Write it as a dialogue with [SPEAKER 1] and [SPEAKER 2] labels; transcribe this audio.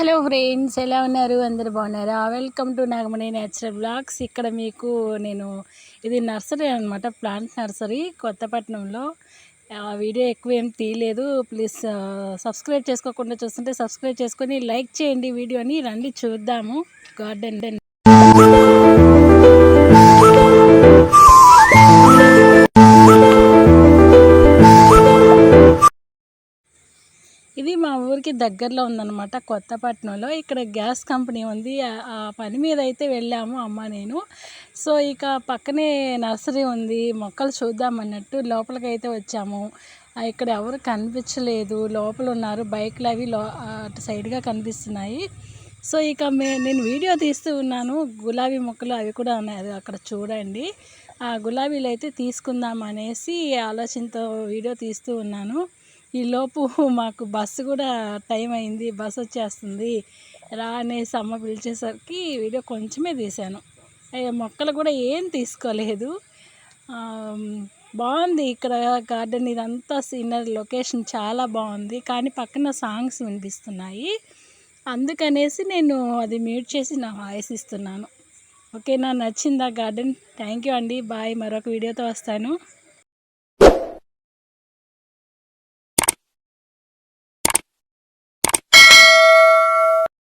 [SPEAKER 1] Hello friends ఎలా ఉన్నారు? అందరు బాగున్నారా? Welcome to Nagamani natural blogs ఇక్కడ మీకు నేను ఇది నర్సరీ అనమాట ప్లాంట్ నర్సరీ కొత్తపట్నంలో. ఆ వీడియో ఎక్కువ ఏం తీయలేదు. ప్లీజ్ సబ్స్క్రైబ్ చేసుకోకుండా చూస్తుంటే సబ్స్క్రైబ్ చేసుకొని లైక్ చేయండి వీడియోని. రండి చూద్దాము. గార్డెన్ ఇది మా ఊరికి దగ్గరలో ఉందన్నమాట కొత్తపట్నంలో. ఇక్కడ గ్యాస్ కంపెనీ ఉంది. ఆ- పని మీద అయితే వెళ్ళాము అమ్మ నేను. సో ఇక పక్కనే నర్సరీ ఉంది. మొక్కలు చూద్దామన్నట్టు లోపలికి అయితే వచ్చాము. ఇక్కడ ఎవరు కనిపించలేదు. లోపల ఉన్నారు. బైక్లు అవి లో అటు సైడ్గా కనిపిస్తున్నాయి. సో ఇక మే నేను వీడియో తీస్తూ ఉన్నాను. గులాబీ మొక్కలు అవి కూడా ఉన్నాయి. అక్కడ చూడండి. ఆ గులాబీలు అయితే తీసుకుందాం అనేసి ఆలోచనతో వీడియో తీస్తూ ఉన్నాను. ఈ లోపు మాకు బస్సు కూడా టైం అయింది బస్సు వచ్చేస్తుంది. రా అనేసి అమ్మ పిలిచేసరికి వీడియో కొంచెమే తీశాను. అయ్యా మొక్కలు కూడా ఏం తీసుకోలేదు. బాగుంది ఇక్కడ గార్డెన్ ఇదంతా సీనరీ లొకేషన్ చాలా బాగుంది. కానీ పక్కన సాంగ్స్ వినిపిస్తున్నాయి. అందుకనేసి నేను అది మ్యూట్ చేసి నా వాయిస్ ఇస్తున్నాను. ఓకేనా? నచ్చిందా గార్డెన్? థ్యాంక్ యూ అండి. బాయ్. మరొక వీడియోతో వస్తాను.